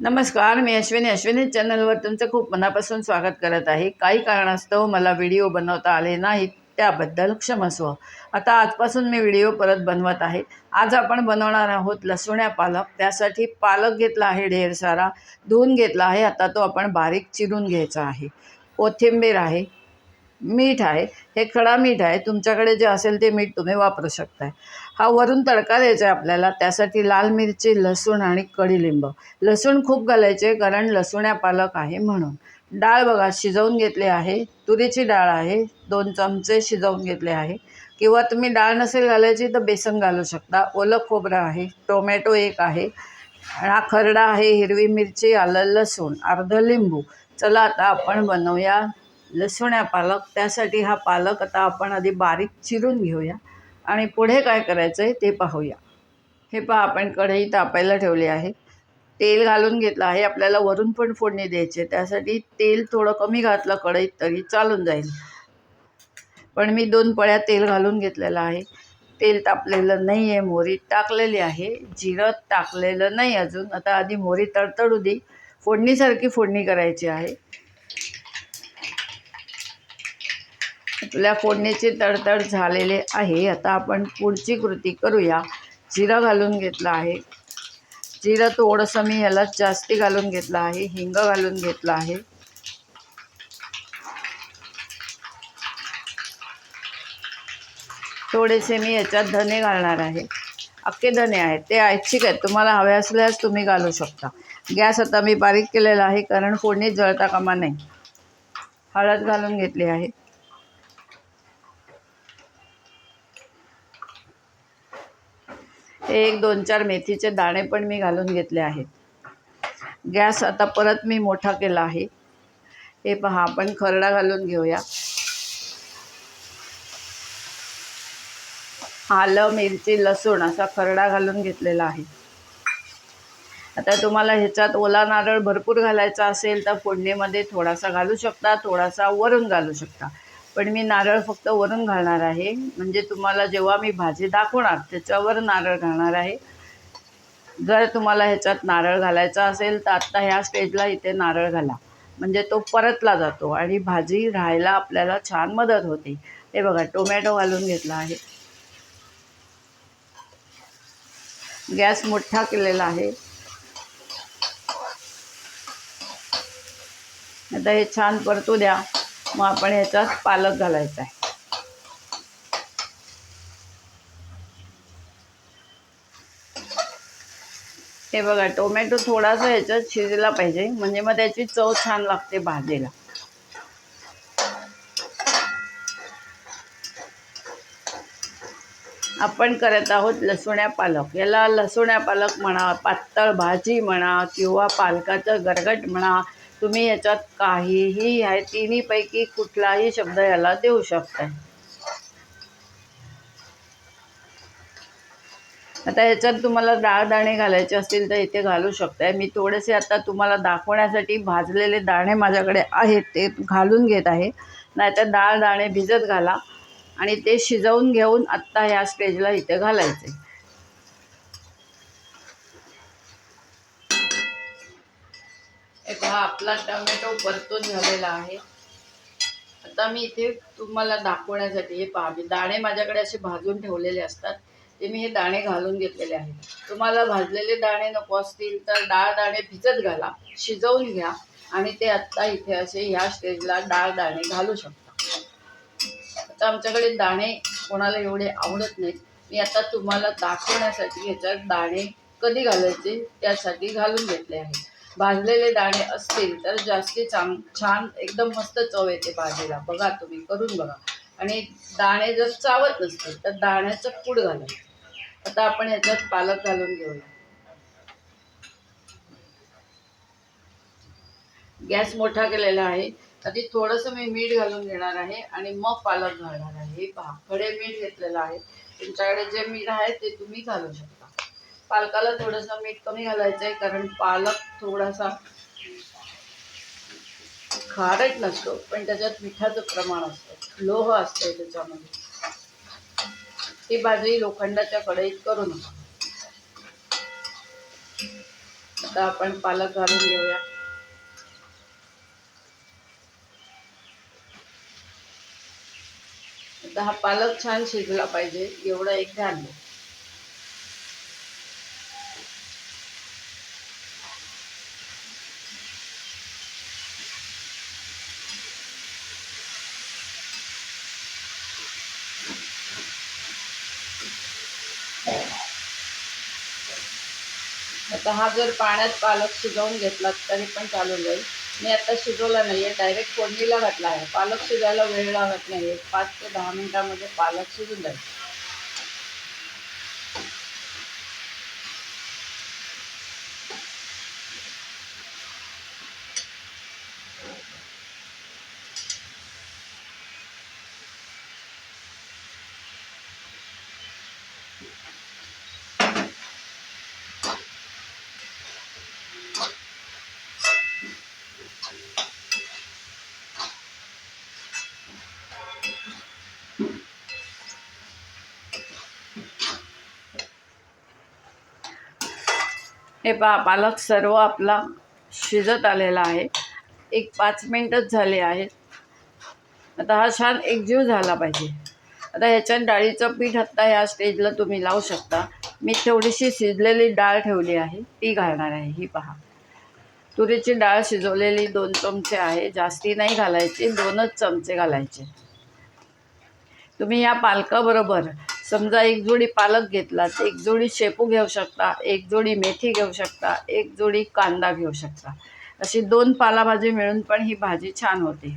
नमस्कार मी अश्विनी. अश्विनी चॅनलवर तुमचं खूप मनापासून स्वागत करत आहे. काही कारणास्तव मला व्हिडिओ बनवता आले नाहीत त्याबद्दल क्षमस्व आता आजपासून मी व्हिडिओ परत बनवत आहे. आज आपण बनवणार आहोत लसुण्या पालक. त्यासाठी पालक घेतला आहे ढेर सारा धुवून घेतला आहे. आता तो आपण बारीक चिरून घ्यायचा आहे. कोथिंबीर आहे मीठ आहे हे खडा मीठ आहे तुमच्याकडे जे असेल ते मीठ तुम्ही वापरू शकताय. हा वरून तडका द्यायचा आहे आपल्याला त्यासाठी लाल मिरची लसूण आणि कढीलिंब लसूण खूप घालायचे कारण लसुण्या पालक आहे म्हणून. डाळ बघा शिजवून घेतली आहे तुरीची डाळ आहे दोन चमचे शिजवून घेतले आहे. किंवा तुम्ही डाळ नसेल घालायची तर बेसन घालू शकता. ओलं खोबरं आहे टोमॅटो एक आहे हा खरडा आहे हिरवी मिरची आलं लसूण अर्ध लिंबू. चला आता आपण बनवूया लसुण्या पालक त्यासाठी हा पालक आता आपण आधी बारीक चिरून घेऊया. आणि पुढे काय करायचं आहे ते पाहूया. हे पहा आपण कढई तापायला ठेवली आहे. तेल घालून घेतलं आहे. आपल्याला वरून पण फोडणी द्यायची आहे. त्यासाठी तेल थोडं कमी घातलं कढईत तरी चालून जाईल. पण मी दोन पळ्या तेल घालून घेतलेलं आहे. तेल तापलेलं नाही आहे मोहरी टाकलेली आहे. जिरं टाकलेलं नाही अजून. आता आधी मोहरी तडतडू दे. फोडणीसारखी फोडणी करायची आहे. आपल्या फोडणीची तडतड झालेले आहे. आता आपण पुढची कृती करूया. जिरं घालून घेतलं आहे. जिरं थोडंसं मी ह्याला जास्ती घालून घेतलं आहे. हिंग घालून घेतलं आहे. थोडेसे मी याच्यात धने घालणार आहे. अख्खे धने आहेत. ते ऐच्छिक आहेत. तुम्हाला हवे असल्यास तुम्ही घालू शकता. गॅस आता मी बारीक केलेला आहे कारण फोडणीत जळता कामा नाही हळद घालून घेतली आहे. हे एक दोन चार मेथीचे दाणे पण मी घालून घेतले आहेत. गॅस आता परत मी मोठा केला आहे. हे पहा आपण खरडा घालून घेऊया. आलं मिरची लसूण असा खरडा घालून घेतलेला आहे. आता तुम्हाला ह्याच्यात ओला नारळ भरपूर घालायचा असेल तर फोडणीमध्ये थोडासा घालू शकता थोडासा वरून घालू शकता. पण मी नारळ फक्त वरून घालणार आहे. म्हणजे तुम्हाला जेव्हा मी भाजी दाखवणार त्याच्यावर नारळ घालणार आहे. जर तुम्हाला ह्याच्यात नारळ घालायचा असेल तर आत्ता ह्या स्टेजला इथे नारळ घाला. म्हणजे तो परतला जातो आणि भाजी राहायला आपल्याला छान मदत होते. हे बघा टोमॅटो घालून घेतला आहे. गॅस मोठा केलेला आहे. आता हे छान परतू द्या. मग आपण ह्याच्यात पालक घालायचा आहे. हे बघा टोमॅटो थोडासा ह्याच्यात शिजला पाहिजे म्हणजे मग त्याची चव छान लागते भाजीला. आपण करत आहोत लसुण्या पालक. याला लसुण्या पालक म्हणा पातळ भाजी म्हणा किंवा पालकाचं गरगट म्हणा तुम्ही याच्यात काहीही आहे तिन्हीपैकी कुठलाही शब्द याला देऊ शकताय. आता याच्यात तुम्हाला डाळ दाणे घालायचे असतील तर इथे घालू शकताय. मी थोडेसे आता तुम्हाला दाखवण्यासाठी भाजलेले दाणे माझ्याकडे आहेत ते घालून घेत आहे. नाहीतर डाळ दाणे भिजत घाला आणि ते शिजवून घेऊन आत्ता ह्या स्टेजला इथे घालायचे हे पहा आपला टोमॅटो परतून झालेला आहे. आता मी इथे तुम्हाला दाखवण्यासाठी हे पहा मी दाणे माझ्याकडे असे भाजून ठेवलेले असतात. ते मी हे दाणे घालून घेतलेले आहेत तुम्हाला भाजलेले दाणे नको असतील तर डाळ दाणे भिजत घाला शिजवून घ्या आणि ते आत्ता इथे असे ह्या स्टेजला डाळ दाणे घालू शकता. आता आमच्याकडे दाणे कोणाला एवढे आवडत नाहीत. मी आता तुम्हाला दाखवण्यासाठी ह्याच्यात दाणे कधी घालायचे त्यासाठी घालून घेतले आहे. भाजलेले दाणे असतील तर जास्ती चांग छान एकदम मस्त चव येते भाजीला. बघा तुम्ही करून बघा. आणि दाणे जर चावत नसतील तर दाण्याचं पूड घाला आता आपण ह्याच्यात पालक घालून घेऊया. गॅस मोठा केलेला आहे. आधी थोडंसं मी मीठ घालून घेणार आहे आणि मग पालक घालणार आहे. हे पहा खडे मीठ घेतलेलं आहे. तुमच्याकडे जे मीठ आहे ते तुम्ही घालू शकता. पालकाला थोडंसं मीठ कमी घालायचं आहे कारण पालक थोडासा खारट नसतो पण त्याच्यात मिठाचं प्रमाण असतं लोह असते त्याच्यामध्ये. ही भाजी लोखंडाच्या कढईत करू नका. आता आपण पालक घालून घेऊया. आता हा पालक छान शिजला पाहिजे एवढं एक ध्यान आता हा जर पाण्यात पालक शिजवून घेतला तरी पण चालून जाईल मी आता शिजवला नाही आहे डायरेक्ट फोडणीला घातला आहे. पालक शिजायला वेळ लागत नाही आहे पाच ते दहा मिनटामध्ये पालक शिजून जाईल. हे पहा पालक सर्व आपला शिजत आलेला आहे. एक पाच मिनटंच झाले आहेत. आता हा छान एकजीव झाला पाहिजे. आता ह्याच्यात डाळीचं पीठ आत्ता ह्या स्टेजला तुम्ही लावू शकता. मी थोडीशी शिजलेली डाळ ठेवली आहे. ती घालणार आहे. ही पहा. तुरीची डाळ शिजवलेली दोन चमचे आहे. जास्ती नाही घालायची. दोनच चमचे घालायचे. तुम्ही या पालकाबरोबर समजा एक जोडी पालक घेतलात एक जोडी शेपू घेऊ शकता एक जोडी मेथी घेऊ शकता एक जोडी कांदा घेऊ शकता. अशी दोन पालाभाजी मिळून पण ही भाजी छान होते.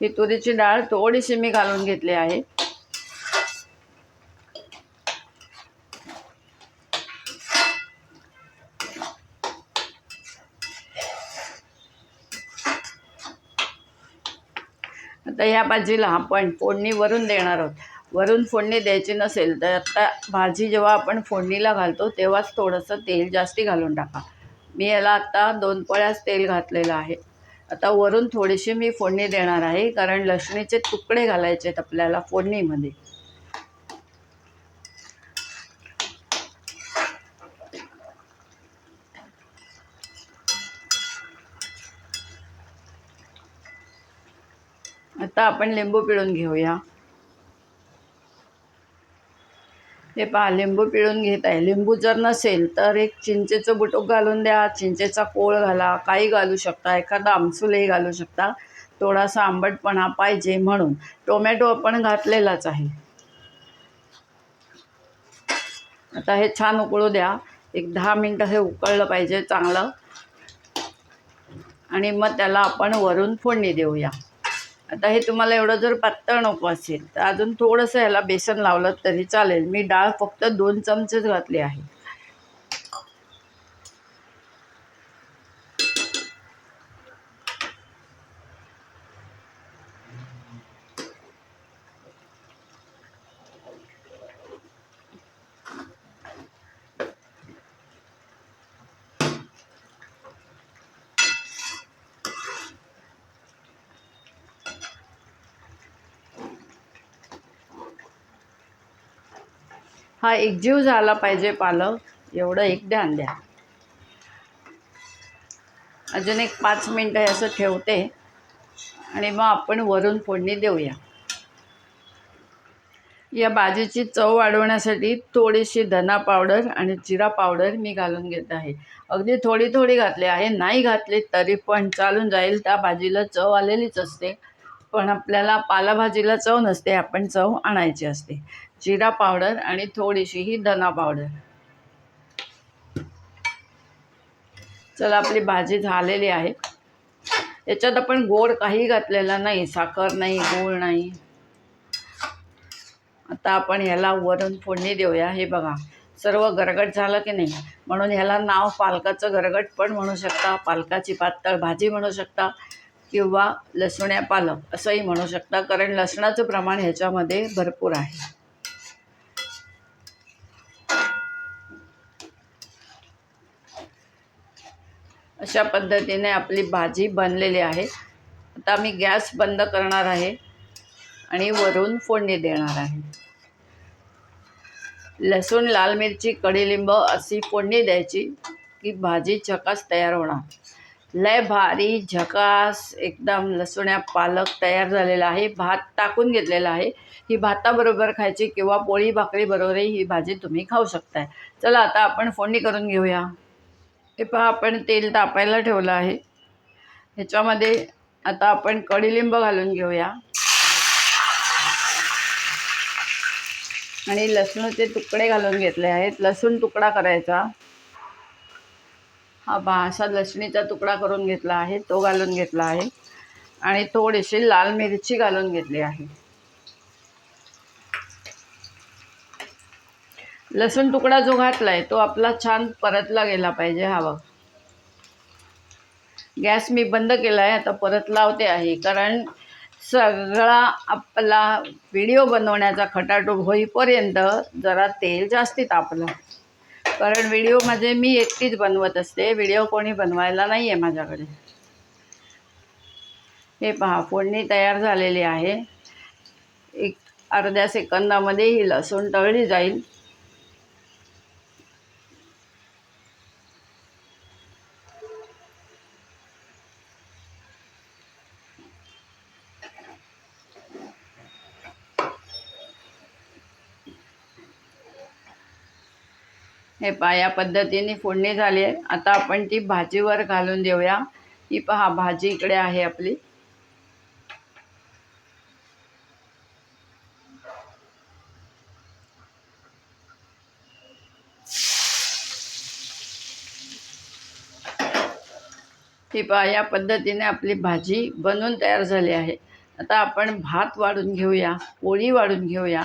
ही तुरीची डाळ थोडीशी मी घालून घेतली आहे. आता ह्या भाजीला आपण फोडणी वरून देणार आहोत. वरून फोडणी द्यायची नसेल तर आता भाजी जेव्हा आपण फोडणीला घालतो तेव्हाच थोडंसं तेल जास्ती घालून टाका. मी याला आत्ता दोन पळ्याच तेल घातलेलं आहे. आता वरून थोडीशी मी फोडणी देणार आहे कारण लसणीचे तुकडे घालायचे आहेत आपल्याला फोडणीमध्ये. आता आपण लिंबू पिळून घेऊया. हे पहा लिंबू पिळून घेत आहे. लिंबू जर नसेल तर एक चिंचेचं बुटूक घालून द्या चिंचेचा कोळ घाला काही घालू शकता एखादा आमसुलही घालू शकता. थोडासा आंबटपणा पाहिजे म्हणून. टोमॅटो आपण घातलेलाच आहे. आता हे छान उकळू द्या. एक दहा मिनटं हे उकळलं पाहिजे चांगलं. आणि मग त्याला आपण वरून फोडणी देऊया. आता हे तुम्हाला एवढं जर पातळ नको असेल तर अजून थोडंसं ह्याला बेसन लावलं तरी चालेल. मी डाळ फक्त दोन चमचेच घातली आहे. हा एकजीव झाला पाहिजे पालक. एवढं एक ध्यान द्या. अजून एक पाच मिनटं हे असं ठेवते. आणि मग आपण वरून फोडणी देऊया. या भाजीची चव वाढवण्यासाठी थोडीशी धना पावडर आणि जिरा पावडर मी घालून घेत आहे. अगदी थोडी थोडी घातली आहे. नाही घातली तरी पण चालून जाईल. त्या भाजीला चव आलेलीच असते. पण आपल्याला पालाभाजीला चव नसते. आपण चव आणायची असते. जिरा पावडर आणि थोडीशी ही धना पावडर. चला आपली भाजी झालेली आहे. याच्यात आपण गोड काही घातलेला नाही साखर नाही गोड नाही. आता आपण ह्याला वरून फोडणी देऊया. हे बघा सर्व गरगट झालं की नाही? म्हणून ह्याला नाव पालकाचं गरगट पण म्हणू शकता पालकाची पातळ भाजी म्हणू शकता किंवा लसुण्या पालक असंही म्हणू शकता कारण लसणाचं प्रमाण ह्याच्यामध्ये भरपूर आहे. अशा पद्धतीने आपली भाजी बनलेली आहे. आता मी गॅस बंद करणार आहे आणि वरून फोडणी देणार आहे. लसूण लाल मिरची कडीलिंब अशी फोडणी द्यायची की भाजी झकास तयार होणार. लय भारी झकास एकदम लसूण्या पालक तयार झालेला आहे. भात टाकून घेतलेला आहे. ही भाताबरोबर खायची किंवा पोळी भाकरीबरोबरही ही भाजी तुम्ही खाऊ शकताय. चला आता आपण फोडणी करून घेऊया. हे पहा आपण तेल तापायला ठेवलं आहे. ह्याच्यामध्ये आता आपण कडीलिंब घालून घेऊया. आणि लसणाचे तुकडे घालून घेतले आहेत. लसूण तुकडा करायचा. हा बा असा लसणीचा तुकडा करून घेतला आहे. तो घालून घेतला आहे. आणि थोडीशी लाल मिरची घालून घेतली आहे. लसूण तुकडा जो घातला आहे तो आपला छान परतला गेला पाहिजे हा बघ. गॅस मी बंद केला आहे आता परत लावते आहे कारण सगळा आपला व्हिडिओ बनवण्याचा खटाटोप होईपर्यंत जरा तेल जास्ती तापलं. कारण व्हिडिओ माझे मी एकटीच बनवत असते व्हिडिओ कोणी बनवायला नाही आहे माझ्याकडे. हे पहा फोडणी तयार झालेली आहे. एक अर्ध्या सेकंदामध्ये ही लसूण तळली जाईल. हे पहा या पद्धतीने फोडणी झाली आहे. आता आपण ती भाजीवर घालून देऊया. ही पहा भाजी इकडे आहे आपली. ही पहा या पद्धतीने आपली भाजी बनवून तयार झाली आहे. आता आपण भात वाढून घेऊया पोळी वाढून घेऊया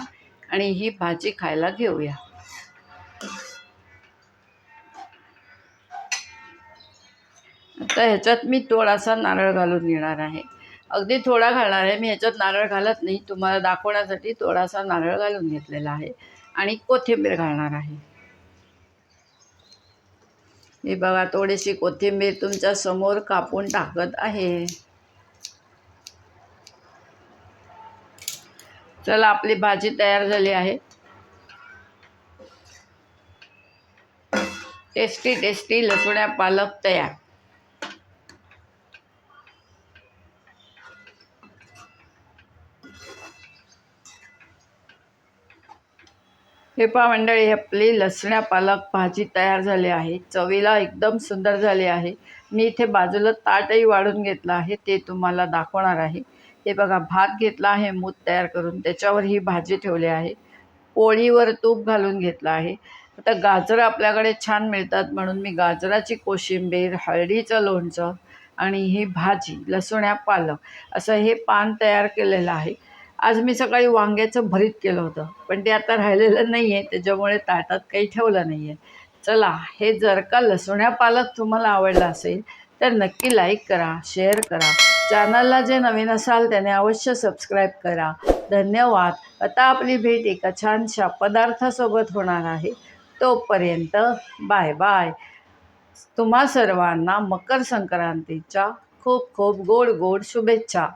आणि ही भाजी खायला घेऊया. आता ह्याच्यात मी थोडासा नारळ घालून घेणार आहे. अगदी थोडा घालणार आहे. मी ह्याच्यात नारळ घालत नाही. तुम्हाला दाखवण्यासाठी थोडासा नारळ घालून घेतलेला आहे. आणि कोथिंबीर घालणार आहे. हे बघा थोडीशी कोथिंबीर तुमच्यासमोर कापून टाकत आहे. चला आपली भाजी तयार झाली आहे. टेस्टी टेस्टी लसुण्या पालक तयार. हे पहा मंडळी आपली लसण्या पालक भाजी तयार झाली आहे. चवीला एकदम सुंदर झाली आहे. मी इथे बाजूला ताटही वाढून घेतलं आहे ते तुम्हाला दाखवणार आहे. हे बघा भात घेतला आहे मूत तयार करून त्याच्यावर ही भाजी ठेवली आहे. पोळीवर तूप घालून घेतलं आहे. आता गाजरं आपल्याकडे छान मिळतात म्हणून मी गाजराची कोशिंबीर हळदीचं लोणचं आणि ही भाजी लसण्या पालक असं हे पान तयार केलेलं आहे. आज मी सकाळी वांग्याचं भरीत केलं होतं पण ते आता राहिलेलं नाही आहे त्याच्यामुळे ताटात काही ठेवलं नाही आहे चला हे जर का लसुण्या पालक तुम्हाला आवडला असेल तर नक्की लाईक करा शेअर करा. चॅनलला जे नवीन असाल त्याने अवश्य सबस्क्राईब करा. धन्यवाद. आता आपली भेट एका छानशा पदार्थासोबत होणार आहे. तोपर्यंत बाय बाय तुम्हा सर्वांना मकर संक्रांतीच्या खूप खूप गोड गोड शुभेच्छा.